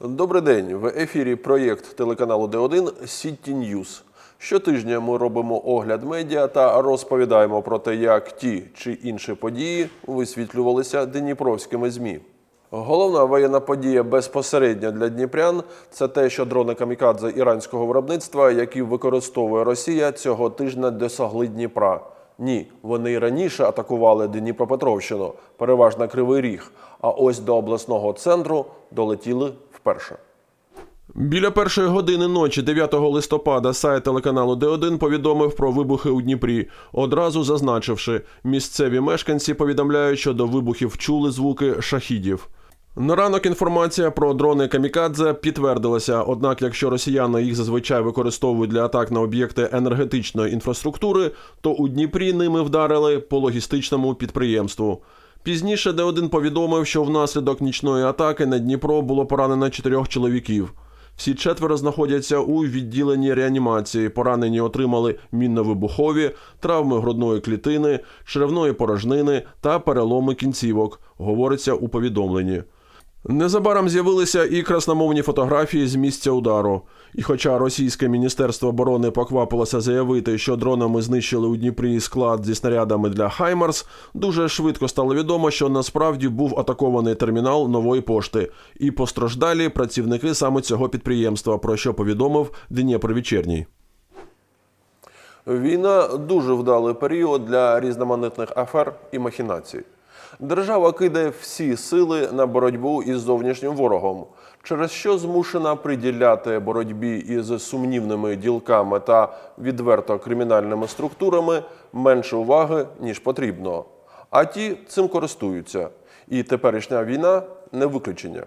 Добрий день. В ефірі проєкт телеканалу Д1 Сіті Ньюз. Щотижня ми робимо огляд медіа та розповідаємо про те, як ті чи інші події висвітлювалися дніпровськими ЗМІ. Головна воєнна подія безпосередньо для дніпрян це те, що дрони камікадзе іранського виробництва, які використовує Росія, цього тижня досягли Дніпра. Ні, вони й раніше атакували Дніпропетровщину, переважно Кривий Ріг. А ось до обласного центру долетіли вперше. Біля першої години ночі, 9 листопада, сайт телеканалу Д1 повідомив про вибухи у Дніпрі, одразу зазначивши, місцеві мешканці повідомляють, що до вибухів чули звуки шахідів. На ранок інформація про дрони Камікадзе підтвердилася. Однак, якщо росіяни їх зазвичай використовують для атак на об'єкти енергетичної інфраструктури, то у Дніпрі ними вдарили по логістичному підприємству. Пізніше Д1 повідомив, що внаслідок нічної атаки на Дніпро було поранено чотирьох чоловіків. Всі четверо знаходяться у відділенні реанімації. Поранені отримали мінно-вибухові, травми грудної клітини, черевної порожнини та переломи кінцівок, говориться у повідомленні. Незабаром з'явилися і красномовні фотографії з місця удару. І хоча російське міністерство оборони поквапилося заявити, що дронами знищили у Дніпрі склад зі снарядами для Хаймарс, дуже швидко стало відомо, що насправді був атакований термінал нової пошти, і постраждалі працівники саме цього підприємства, про що повідомив Дніпровечерній. Війна дуже вдалий період для різноманітних афер і махінацій. Держава кидає всі сили на боротьбу із зовнішнім ворогом, через що змушена приділяти боротьбі із сумнівними ділками та відверто кримінальними структурами менше уваги ніж потрібно. А ті цим користуються. І теперішня війна не виключення.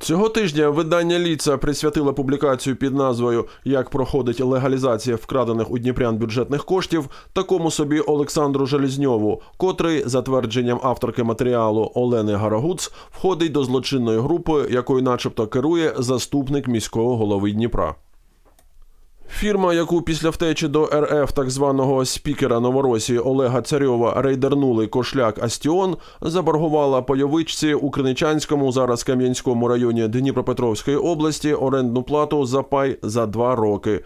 Цього тижня видання Ліца присвятило публікацію під назвою Як проходить легалізація вкрадених у Дніпрян бюджетних коштів такому собі Олександру Желізньову, котрий, за твердженням авторки матеріалу Олени Гарагуц, входить до злочинної групи, якою, начебто, керує заступник міського голови Дніпра. Фірма, яку після втечі до РФ так званого спікера Новоросії Олега Царьова рейдернули кошляк Астіон, заборгувала пойовичці у Криничанському, зараз Кам'янському районі Дніпропетровської області орендну плату за пай за два роки.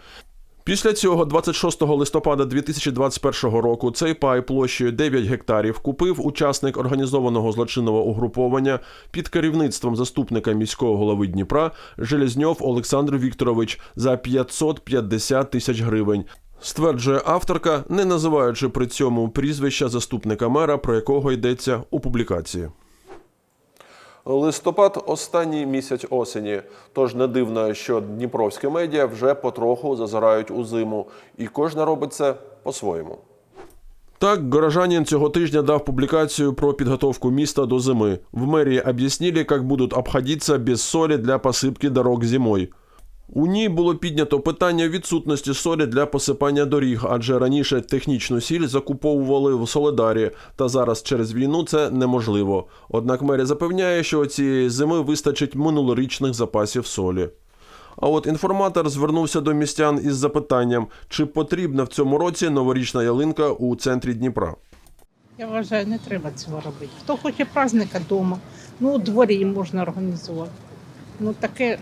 Після цього, 26 листопада 2021 року, цей пай площею 9 гектарів купив учасник організованого злочинного угруповання під керівництвом заступника міського голови Дніпра Железньов Олександр Вікторович за 550 тисяч гривень. Стверджує авторка, не називаючи при цьому прізвища заступника мера, про якого йдеться у публікації. Листопад останній місяць осені. Тож не дивно, що дніпровські медіа вже потроху зазирають у зиму, і кожна робить це по-своєму. Так, горожанин цього тижня дав публікацію про підготовку міста до зими. В мерії об'яснили, як будуть обходитися без солі для посипки дорог зимою. У ній було піднято питання відсутності солі для посипання доріг, адже раніше технічну сіль закуповували в Солидарі, та зараз через війну це неможливо. Однак мерія запевняє, що цієї зими вистачить минулорічних запасів солі. А от інформатор звернувся до містян із запитанням, чи потрібна в цьому році новорічна ялинка у центрі Дніпра. Я вважаю, не треба цього робити. Хто хоче праздника вдома, ну у дворі можна організувати. Ну таке,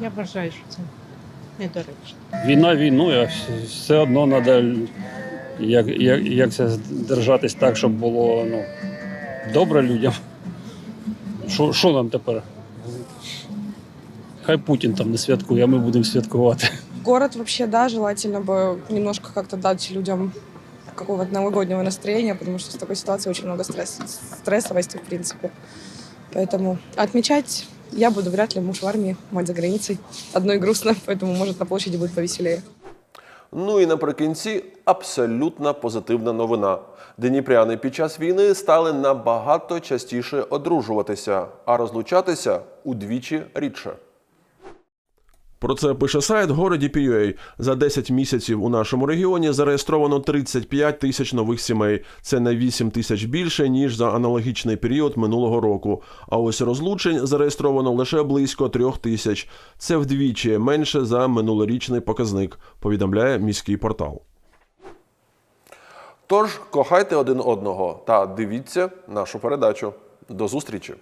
я вважаю, що це недоречно. Війна війною, все одно треба як, як, як це держатись так, щоб було ну, добре людям. Що, що нам тепер? Хай Путін там не святкує, а ми будемо святкувати. Город вообще, да, желательно бы немножко как-то дать людям какого-то новогоднего настроения, потому что в такой ситуации очень много стресс, стрессовости, в принципе. Поэтому отмечать я буду вряд ли муж в армии, мать за границей. Одной грустно, поэтому, может, на площади будет повеселее. Ну і наприкінці абсолютно позитивна новина. Дніпряни під час війни стали набагато частіше одружуватися, а розлучатися удвічі рідше. Про це пише сайт городі PUA. За 10 місяців у нашому регіоні зареєстровано 35 тисяч нових сімей. Це на 8 тисяч більше ніж за аналогічний період минулого року. А ось розлучень зареєстровано лише близько трьох тисяч. Це вдвічі менше за минулорічний показник. Повідомляє міський портал. Тож кохайте один одного та дивіться нашу передачу. До зустрічі!